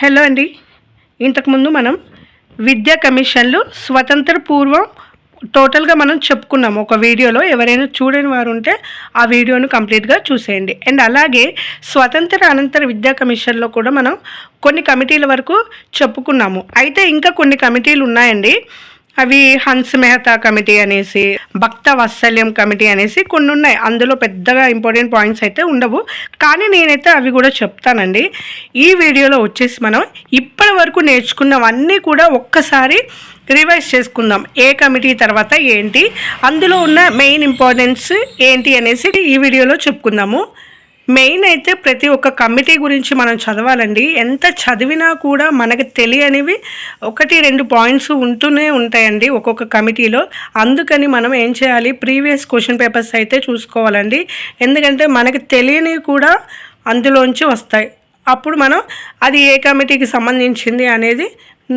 Hello అండి. ఇంతకుముందు మనం విద్యా కమిషన్లు స్వతంత్ర పూర్వం టోటల్గా మనం చెప్పుకున్నాము ఒక వీడియోలో ఎవరైనా చూడని వారు ఉంటే ఆ వీడియోను కంప్లీట్గా చూసేయండి. అండ్ అలాగే స్వతంత్ర అనంతర విద్యా కమిషన్లో కూడా మనం కొన్ని కమిటీల వరకు చెప్పుకున్నాము. అయితే ఇంకా కొన్ని కమిటీలు ఉన్నాయండి. అవి హన్స్ మెహతా కమిటీ అనేసి భక్త వాత్సల్యం కమిటీ అనేసి కొన్ని ఉన్నాయి అందులో పెద్దగా ఇంపార్టెంట్ పాయింట్స్ అయితే ఉండవు. కానీ నేనైతే అవి కూడా చెప్తానండి. ఈ వీడియోలో వచ్చేసి మనం ఇప్పటి వరకు నేర్చుకున్నవన్నీ కూడా ఒక్కసారి రివైజ్ చేసుకుందాం. ఏ కమిటీ తర్వాత ఏంటి? అందులో ఉన్న మెయిన్ ఇంపార్టెన్స్ ఏంటి అనేసి ఈ వీడియోలో చెప్పుకుందాము. మెయిన్ అయితే ప్రతి ఒక్క కమిటీ గురించి మనం చదవాలండి. ఎంత చదివినా కూడా మనకు తెలియనివి ఒకటి రెండు పాయింట్స్ ఉంటూనే ఉంటాయండి ఒక్కొక్క కమిటీలో. అందుకని మనం ఏం చేయాలి? ప్రీవియస్ క్వశ్చన్ పేపర్స్ అయితే చూసుకోవాలండి. ఎందుకంటే మనకు తెలియనివి కూడా అందులోంచి వస్తాయి. అప్పుడు మనం అది ఏ కమిటీకి సంబంధించింది అనేది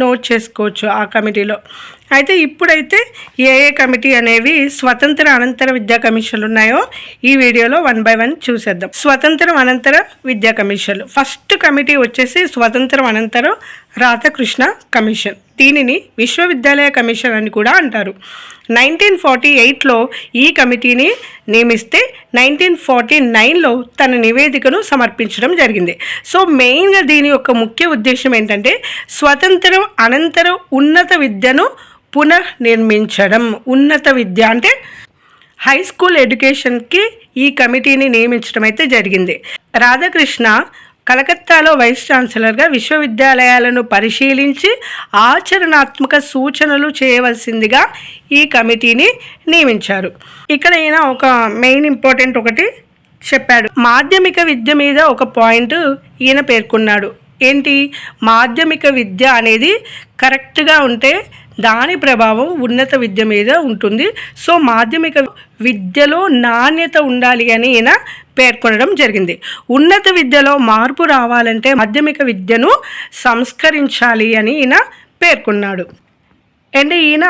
నోట్ చేసుకోవచ్చు ఆ కమిటీలో. అయితే ఇప్పుడైతే ఏ ఏ కమిటీ అనేవి స్వతంత్ర అనంతర విద్యా కమిషన్లు ఉన్నాయో ఈ వీడియోలో వన్ బై వన్ చూసేద్దాం. స్వతంత్రం అనంతర విద్యా కమిషన్లు. ఫస్ట్ కమిటీ వచ్చేసి స్వతంత్రం అనంతరం రాధాకృష్ణ కమిషన్. దీనిని విశ్వవిద్యాలయ కమిషన్ అని కూడా అంటారు. నైన్టీన్ ఫార్టీ ఎయిట్లో ఈ కమిటీని నియమిస్తే నైన్టీన్ ఫార్టీ నైన్లో తన నివేదికను సమర్పించడం జరిగింది. సో మెయిన్గా దీని యొక్క ముఖ్య ఉద్దేశం ఏంటంటే స్వతంత్రం అనంతరం ఉన్నత విద్యను పునర్నిర్మించడం ఉన్నత విద్య అంటే హై స్కూల్ ఎడ్యుకేషన్కి ఈ కమిటీని నియమించడం అయితే జరిగింది. రాధాకృష్ణ కలకత్తాలో వైస్ ఛాన్సలర్గా విశ్వవిద్యాలయాలను పరిశీలించి ఆచరణాత్మక సూచనలు చేయవలసిందిగా ఈ కమిటీని నియమించారు. ఇక్కడ ఈయన ఒక మెయిన్ ఇంపార్టెంట్ ఒకటి చెప్పాడు. మాధ్యమిక విద్య మీద ఒక పాయింట్ ఈయన పేర్కొన్నాడు. ఏంటి? మాధ్యమిక విద్య అనేది కరెక్ట్గా ఉంటే దాని ప్రభావం ఉన్నత విద్య మీద ఉంటుంది. సో మాధ్యమిక విద్యలో నాణ్యత ఉండాలి అని ఈయన పేర్కొనడం జరిగింది. ఉన్నత విద్యలో మార్పు రావాలంటే మాధ్యమిక విద్యను సంస్కరించాలి అని ఈయన పేర్కొన్నాడు. అండ్ ఈయన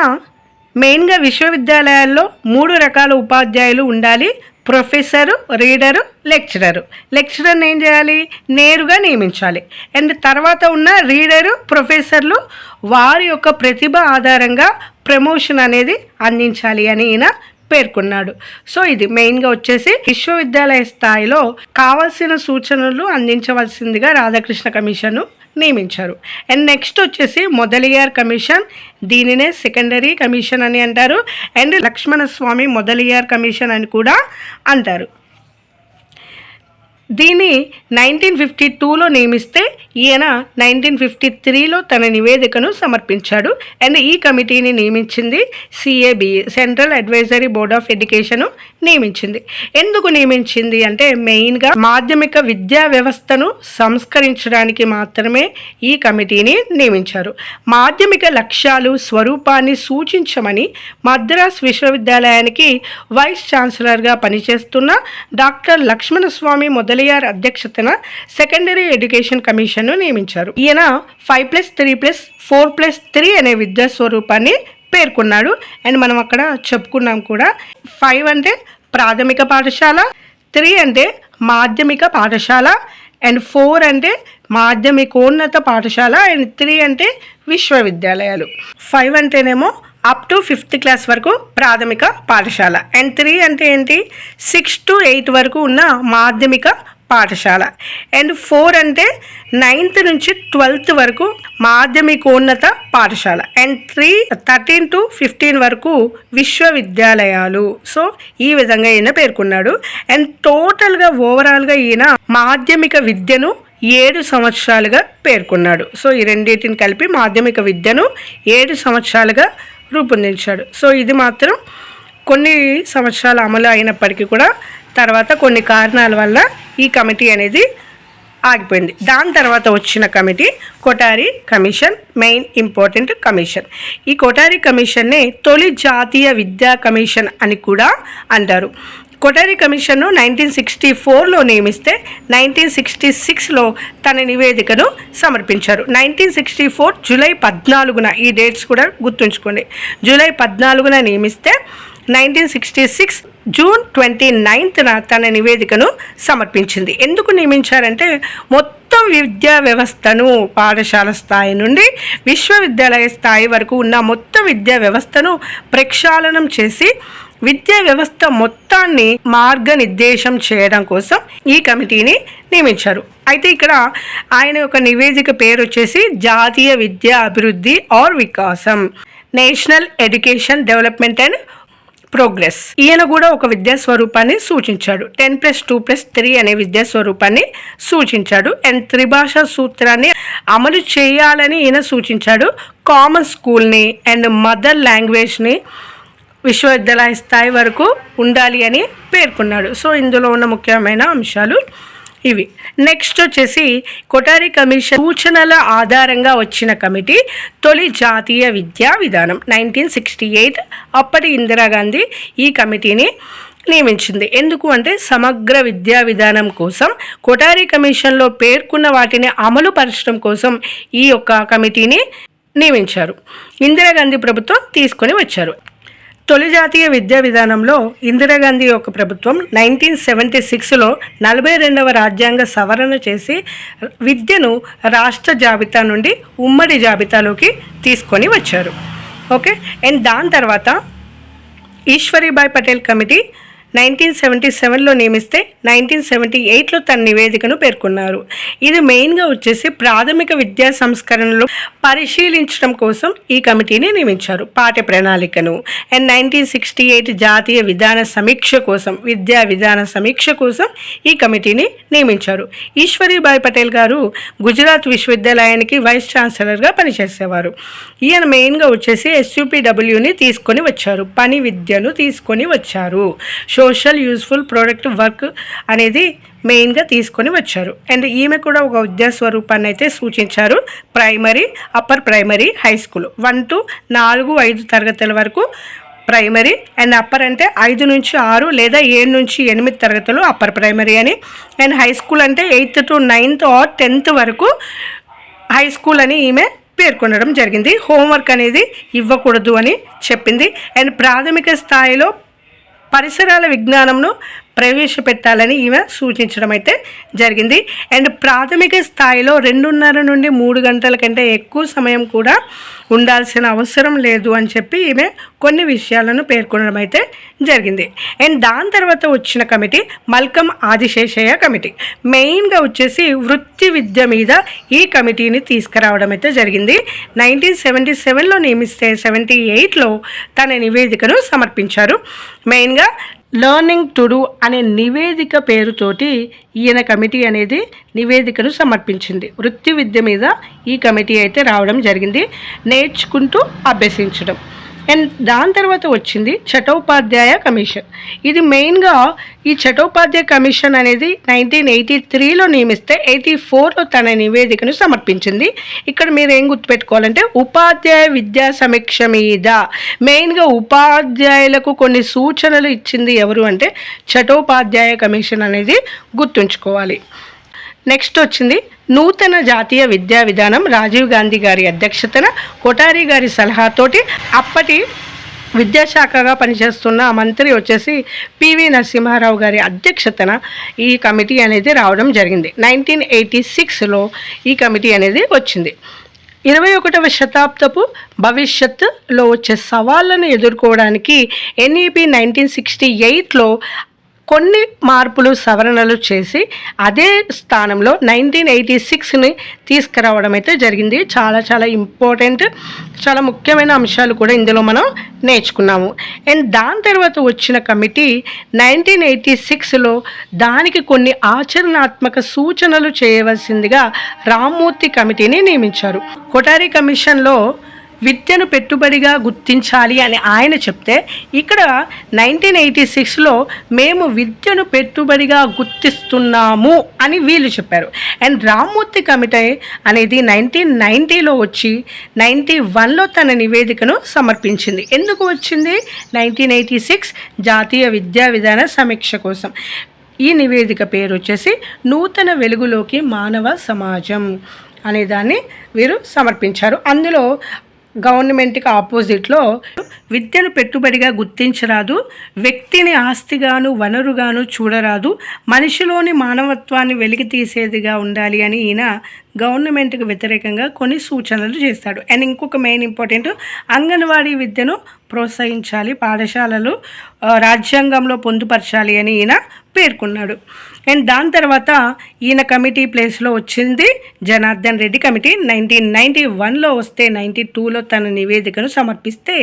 మెయిన్గా విశ్వవిద్యాలయాల్లో మూడు రకాల ఉపాధ్యాయులు ఉండాలి. Professor reader lecturer. లెక్చరర్ని ఏం చేయాలి? నేరుగా నియమించాలి. అండ్ తర్వాత ఉన్న రీడరు ప్రొఫెసర్లు వారి యొక్క ప్రతిభ ఆధారంగా ప్రమోషన్ అనేది అందించాలి అని ఈయన పేర్కొన్నాడు. సో ఇది మెయిన్గా వచ్చేసి విశ్వవిద్యాలయ స్థాయిలో కావాల్సిన సూచనలు అందించవలసిందిగా రాధాకృష్ణ కమిషన్ను నియమించారు. అండ్ నెక్స్ట్ వచ్చేసి మొదలియార్ కమిషన్ దీనినే సెకండరీ కమిషన్ అని అంటారు. అండ్ లక్ష్మణ స్వామి మొదలియార్ కమిషన్ అని కూడా అంటారు. దీన్ని నైన్టీన్ ఫిఫ్టీ టూలో నియమిస్తే ఈయన నైన్టీన్ ఫిఫ్టీ త్రీలో తన నివేదికను సమర్పించాడు. అండ్ ఈ కమిటీని నియమించింది CABE central advisory board of education నియమించింది. ఎందుకు నియమించింది అంటే మెయిన్గా మాధ్యమిక విద్యా వ్యవస్థను సంస్కరించడానికి మాత్రమే ఈ కమిటీని నియమించారు. మాధ్యమిక లక్ష్యాలు స్వరూపాన్ని సూచించమని మద్రాస్ విశ్వవిద్యాలయానికి వైస్ ఛాన్సలర్గా పనిచేస్తున్న డాక్టర్ లక్ష్మణస్వామి ఎన్డీఆర్ అధ్యక్షతన సెకండరీ ఎడ్యుకేషన్ కమిషన్ను నియమించారు. ఈయన five plus three plus four plus three అనే విద్యా స్వరూపాన్ని పేర్కొన్నాడు. అండ్ మనం అక్కడ చెప్పుకున్నాం కూడా ఫైవ్ అంటే ప్రాథమిక పాఠశాల త్రీ అంటే మాధ్యమిక పాఠశాల అండ్ ఫోర్ అంటే మాధ్యమికోన్నత పాఠశాల అండ్ త్రీ అంటే విశ్వవిద్యాలయాలు. ఫైవ్ అంటేనేమో అప్ టు ఫిఫ్త్ క్లాస్ వరకు ప్రాథమిక పాఠశాల. అండ్ త్రీ అంటే ఏంటి? సిక్స్ టు ఎయిట్ వరకు ఉన్న మాధ్యమిక పాఠశాల. అండ్ ఫోర్ అంటే నైన్త్ నుంచి ట్వెల్త్ వరకు మాధ్యమికోన్నత పాఠశాల. And three thirteen to fifteen వరకు విశ్వవిద్యాలయాలు. సో ఈ విధంగా ఈయన పేర్కొన్నాడు. అండ్ టోటల్గా ఓవరాల్గా ఈయన మాధ్యమిక విద్యను ఏడు సంవత్సరాలుగా పేర్కొన్నాడు. సో ఈ రెండింటిని కలిపి మాధ్యమిక విద్యను ఏడు సంవత్సరాలుగా రూపొందించాడు. సో ఇది మాత్రం కొన్ని సంవత్సరాలు అమలు అయినప్పటికీ కూడా తర్వాత కొన్ని కారణాల వల్ల ఈ కమిటీ అనేది ఆగిపోయింది. దాని తర్వాత వచ్చిన committee Kothari commission main important commission. ఈ కొటారి కమిషన్నే తొలి జాతీయ విద్యా కమిషన్ అని కూడా అంటారు. కొటరీ కమిషన్ను నైన్టీన్ సిక్స్టీ ఫోర్లో నియమిస్తే నైన్టీన్ సిక్స్టీ సిక్స్లో తన నివేదికను సమర్పించారు. నైన్టీన్ సిక్స్టీ ఫోర్ జూలై పద్నాలుగున ఈ డేట్స్ కూడా గుర్తుంచుకోండి. జూలై పద్నాలుగున నియమిస్తే nineteen sixty six June twenty నైన్త్న తన నివేదికను సమర్పించింది. ఎందుకు నియమించారంటే మొత్తం విద్యా వ్యవస్థను పాఠశాల స్థాయి నుండి విశ్వవిద్యాలయ స్థాయి వరకు ఉన్న మొత్తం విద్యా వ్యవస్థను ప్రక్షాళనం చేసి విద్యా వ్యవస్థ మొత్తాన్ని మార్గనిర్దేశం చేయడం కోసం ఈ కమిటీని నియమించారు. అయితే ఇక్కడ ఆయన యొక్క నివేదిక పేరు వచ్చేసి జాతీయ విద్యా అభివృద్ధి ఆర్ వికాసం national education development and progress ఈయన కూడా ఒక విద్యా స్వరూపాన్ని సూచించాడు. Ten plus two plus three అనే విద్యా స్వరూపాన్ని సూచించాడు. అండ్ త్రిభాషా సూత్రాన్ని అమలు చేయాలని ఈయన సూచించాడు. కామన్ స్కూల్ని అండ్ మదర్ లాంగ్వేజ్ని విశ్వవిద్యాలయ స్థాయి వరకు ఉండాలి అని పేర్కొన్నాడు. సో ఇందులో ఉన్న ముఖ్యమైన అంశాలు ఇవి. నెక్స్ట్ వచ్చేసి కొటారి కమిషన్ సూచనల ఆధారంగా వచ్చిన కమిటీ తొలి జాతీయ విద్యా విధానం. నైన్టీన్ సిక్స్టీ ఎయిట్ అప్పటి ఇందిరాగాంధీ ఈ కమిటీని నియమించింది. ఎందుకు అంటే సమగ్ర విద్యా విధానం కోసం కొటారి కమిషన్లో పేర్కొన్న వాటిని అమలు పరచడం కోసం ఈ యొక్క కమిటీని నియమించారు. ఇందిరాగాంధీ ప్రభుత్వం తీసుకొని వచ్చారు. తొలి జాతీయ విద్యా విధానంలో ఇందిరాగాంధీ యొక్క ప్రభుత్వం నైన్టీన్ సెవెంటీ సిక్స్లో నలభై రెండవ రాజ్యాంగ సవరణ చేసి విద్యను రాష్ట్ర జాబితా నుండి ఉమ్మడి జాబితాలోకి తీసుకొని వచ్చారు. ఓకే? అండ్ దాని తర్వాత Ishwaribai Patel committee nineteen seventy సెవెన్లో నియమిస్తే నైన్టీన్ సెవెంటీ ఎయిట్లో తన నివేదికను పేర్కొన్నారు. ఇది మెయిన్గా వచ్చేసి ప్రాథమిక విద్యా సంస్కరణలు పరిశీలించడం కోసం ఈ కమిటీని నియమించారు. పాఠ్య ప్రణాళికను అండ్ నైన్టీన్ సిక్స్టీ ఎయిట్ జాతీయ విధాన సమీక్ష కోసం విద్యా విధాన సమీక్ష కోసం ఈ కమిటీని నియమించారు. ఈశ్వరీబాయ్ పటేల్ గారు గుజరాత్ విశ్వవిద్యాలయానికి వైస్ ఛాన్సలర్గా పనిచేసేవారు. ఈయన మెయిన్గా వచ్చేసి ఎస్యూపీడబ్ల్యూని తీసుకొని వచ్చారు. పని విద్యను తీసుకొని వచ్చారు. సోషల్ యూస్ఫుల్ ప్రోడక్ట్ వర్క్ అనేది మెయిన్గా తీసుకొని వచ్చారు. అండ్ ఈమె కూడా ఒక విద్యా స్వరూపాన్ని అయితే సూచించారు. Primary upper primary high school one to నాలుగు ఐదు తరగతుల వరకు ప్రైమరీ అండ్ అప్పర్ అంటే ఐదు నుంచి ఆరు లేదా ఏడు నుంచి ఎనిమిది తరగతులు అప్పర్ ప్రైమరీ అని. అండ్ హై స్కూల్ అంటే eighth to ninth or tenth వరకు హై స్కూల్ అని ఈమె పేర్కొనడం జరిగింది. హోంవర్క్ అనేది ఇవ్వకూడదు అని చెప్పింది. అండ్ ప్రాథమిక స్థాయిలో పరిసరాల విజ్ఞానంను ప్రవేశపెట్టాలని ఈమె సూచించడం అయితే జరిగింది. అండ్ ప్రాథమిక స్థాయిలో రెండున్నర నుండి మూడు గంటల కంటే ఎక్కువ సమయం కూడా ఉండాల్సిన అవసరం లేదు అని చెప్పి ఈమె కొన్ని విషయాలను పేర్కొనడం అయితే జరిగింది. అండ్ దాని తర్వాత వచ్చిన కమిటీ మల్కం ఆదిశేషయ్య కమిటీ. మెయిన్గా వచ్చేసి వృత్తి విద్య మీద ఈ కమిటీని తీసుకురావడం అయితే జరిగింది. నైన్టీన్ సెవెంటీ సెవెన్లో నియమిస్తే సెవెంటీ ఎయిట్లో తన నివేదికను సమర్పించారు. మెయిన్గా లర్నింగ్ టు డూ అనే నివేదిక పేరుతోటి ఈయన కమిటీ అనేది నివేదికను సమర్పించింది. వృత్తి విద్య మీద ఈ కమిటీ అయితే రావడం జరిగింది. నేర్చుకుంటూ అభ్యసించడం. అండ్ దాని తర్వాత వచ్చింది చటోపాధ్యాయ కమిషన్. ఇది మెయిన్గా ఈ చటోపాధ్యాయ కమిషన్ అనేది నైన్టీన్ ఎయిటీ త్రీలో నియమిస్తే ఎయిటీ ఫోర్లో తన నివేదికను సమర్పించింది. ఇక్కడ మీరు ఏం గుర్తుపెట్టుకోవాలంటే ఉపాధ్యాయ విద్యా సమీక్ష మీద మెయిన్గా ఉపాధ్యాయులకు కొన్ని సూచనలు ఇచ్చింది ఎవరు అంటే చటోపాధ్యాయ కమిషన్ అనేది గుర్తుంచుకోవాలి. నెక్స్ట్ వచ్చింది నూతన జాతీయ విద్యా విధానం రాజీవ్ గాంధీ గారి అధ్యక్షతన కొటారి గారి సలహాతోటి అప్పటి విద్యాశాఖగా పనిచేస్తున్న మంత్రి వచ్చేసి పివి నరసింహారావు గారి అధ్యక్షతన ఈ కమిటీ అనేది రావడం జరిగింది. నైన్టీన్ ఎయిటీ సిక్స్లో ఈ కమిటీ అనేది వచ్చింది. ఇరవై ఒకటవ శతాబ్దపు భవిష్యత్తులో వచ్చే సవాళ్ళను ఎదుర్కోవడానికి ఎన్ఈపి నైన్టీన్ సిక్స్టీ ఎయిట్లో కొన్ని మార్పులు సవరణలు చేసి అదే స్థానంలో నైన్టీన్ ఎయిటీ సిక్స్ని తీసుకురావడం అయితే జరిగింది. చాలా చాలా ఇంపార్టెంట్ చాలా ముఖ్యమైన అంశాలు కూడా ఇందులో మనం నేర్చుకున్నాము. అండ్ దాని తర్వాత వచ్చిన కమిటీ నైన్టీన్ ఎయిటీ సిక్స్లో దానికి కొన్ని ఆచరణాత్మక సూచనలు చేయవలసిందిగా రామ్మూర్తి కమిటీని నియమించారు. కొటారి కమిషన్లో విద్యను పెట్టుబడిగా గుర్తించాలి అని ఆయన చెప్తే ఇక్కడ నైన్టీన్ ఎయిటీ సిక్స్లో మేము విద్యను పెట్టుబడిగా గుర్తిస్తున్నాము అని వీళ్ళు చెప్పారు. అండ్ రామ్మూర్తి కమిటీ అనేది నైన్టీన్ నైంటీలో వచ్చి నైంటీ వన్లో తన నివేదికను సమర్పించింది. ఎందుకు వచ్చింది? నైన్టీన్ ఎయిటీ సిక్స్ జాతీయ విద్యా విధాన సమీక్ష కోసం. ఈ నివేదిక పేరు వచ్చేసి నూతన వెలుగులోకి మానవ సమాజం అనేదాన్ని వీరు సమర్పించారు. అందులో గవర్నమెంట్కి ఆపోజిట్లో విద్యను పెట్టుబడిగా గుర్తించరాదు వ్యక్తిని ఆస్తిగాను వనరుగాను చూడరాదు మనిషిలోని మానవత్వాన్ని వెలికి తీసేదిగా ఉండాలి అని ఈయన గవర్నమెంట్కి వ్యతిరేకంగా కొన్ని సూచనలు చేస్తాడు. అండ్ ఇంకొక మెయిన్ ఇంపార్టెంట్ అంగన్వాడీ విద్యను ప్రోత్సహించాలి పాఠశాలలు రాజ్యాంగంలో పొందుపరచాలి అని ఈయన పేర్కొన్నాడు. అండ్ దాని తర్వాత ఈయన కమిటీ ప్లేస్లో వచ్చింది Janardhan Reddy committee. Nineteen ninety వన్లో వస్తే నైంటీ టూలో తన నివేదికను సమర్పిస్తే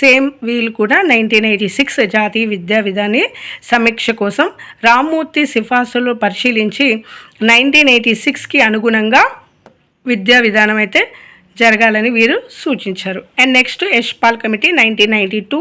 సేమ్ వీళ్ళు కూడా నైన్టీన్ ఎయిటీ సిక్స్ జాతీయ విద్యా విధాని సమీక్ష కోసం రామ్మూర్తి సిఫార్సులు పరిశీలించి నైన్టీన్ ఎయిటీ సిక్స్కి అనుగుణంగా విద్యా విధానం అయితే జరగాలని వీరు సూచించారు. And next Yashpal committee nineteen ninety two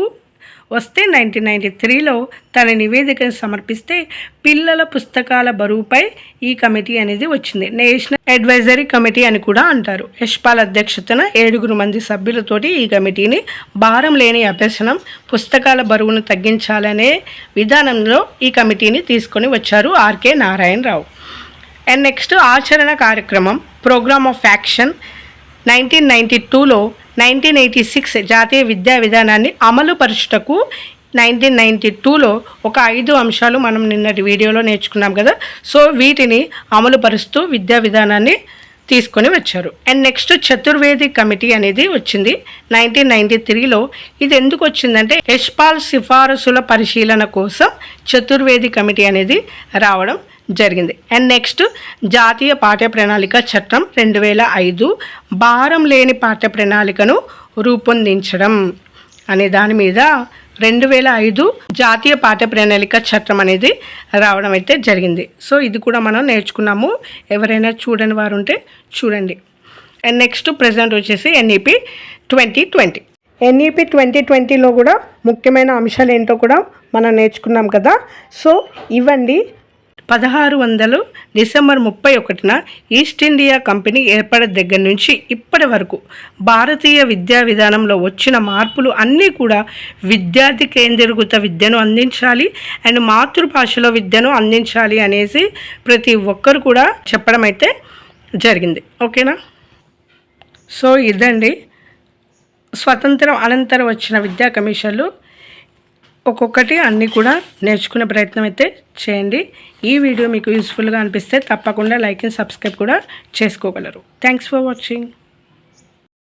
వస్తే నైన్టీన్ నైన్టీ త్రీలో తన నివేదికను సమర్పిస్తే పిల్లల పుస్తకాల బరువుపై ఈ కమిటీ అనేది వచ్చింది. నేషనల్ అడ్వైజరీ కమిటీ అని కూడా అంటారు. యశ్పాల్ అధ్యక్షతన ఏడుగురు మంది సభ్యులతోటి ఈ కమిటీని భారం లేని అభ్యసనం పుస్తకాల బరువును తగ్గించాలనే విధానంలో ఈ కమిటీని తీసుకొని వచ్చారు ఆర్కే నారాయణరావు. అండ్ నెక్స్ట్ ఆచరణ కార్యక్రమం program of action nineteen ninety టూలో నైన్టీన్ ఎయిటీ సిక్స్ జాతీయ విద్యా విధానాన్ని అమలుపరుచుటకు నైన్టీన్ నైంటీ టూలో ఒక ఐదు అంశాలు మనం నిన్నటి వీడియోలో నేర్చుకున్నాం కదా. సో వీటిని అమలు పరుస్తూ విద్యా విధానాన్ని తీసుకొని వచ్చారు. అండ్ నెక్స్ట్ చతుర్వేది కమిటీ అనేది వచ్చింది నైన్టీన్ నైన్టీ త్రీలో. ఇది ఎందుకు వచ్చిందంటే యశ్పాల్ సిఫారసుల పరిశీలన కోసం చతుర్వేది కమిటీ అనేది రావడం జరిగింది. అండ్ నెక్స్ట్ జాతీయ పాఠ్య ప్రణాళిక చట్టం రెండు వేల ఐదు భారం లేని పాఠ్య ప్రణాళికను రూపొందించడం అనే దాని మీద రెండు వేల ఐదు జాతీయ పాఠ్య ప్రణాళిక చట్టం అనేది రావడం అయితే జరిగింది. సో ఇది కూడా మనం నేర్చుకున్నాము. ఎవరైనా చూడని వారు ఉంటే చూడండి. అండ్ నెక్స్ట్ ప్రజెంట్ వచ్చేసి NEP twenty twenty NEP twenty ట్వంటీలో కూడా ముఖ్యమైన అంశాలు ఏంటో కూడా మనం నేర్చుకున్నాం కదా. సో ఇవ్వండి. పదహారు వందలు డిసెంబర్ ముప్పై ఒకటిన ఈస్ట్ ఇండియా కంపెనీ ఏర్పడే దగ్గర నుంచి ఇప్పటి వరకు భారతీయ విద్యా విధానంలో వచ్చిన మార్పులు అన్నీ కూడా విద్యార్థి కేంద్రీకృత విద్యను అందించాలి అండ్ మాతృభాషలో విద్యను అందించాలి అనేసి ప్రతి ఒక్కరు కూడా చెప్పడం అయితే జరిగింది. ఓకేనా? సో ఇదండి. స్వతంత్రం అనంతరం వచ్చిన విద్యా కమిషన్లు ఒక్కొక్కటి అన్నీ కూడా నేర్చుకునే ప్రయత్నం అయితే చేయండి. ఈ వీడియో మీకు యూస్ఫుల్గా అనిపిస్తే తప్పకుండా లైక్ అండ్ సబ్స్క్రైబ్ కూడా చేసుకోగలరు. Thanks for watching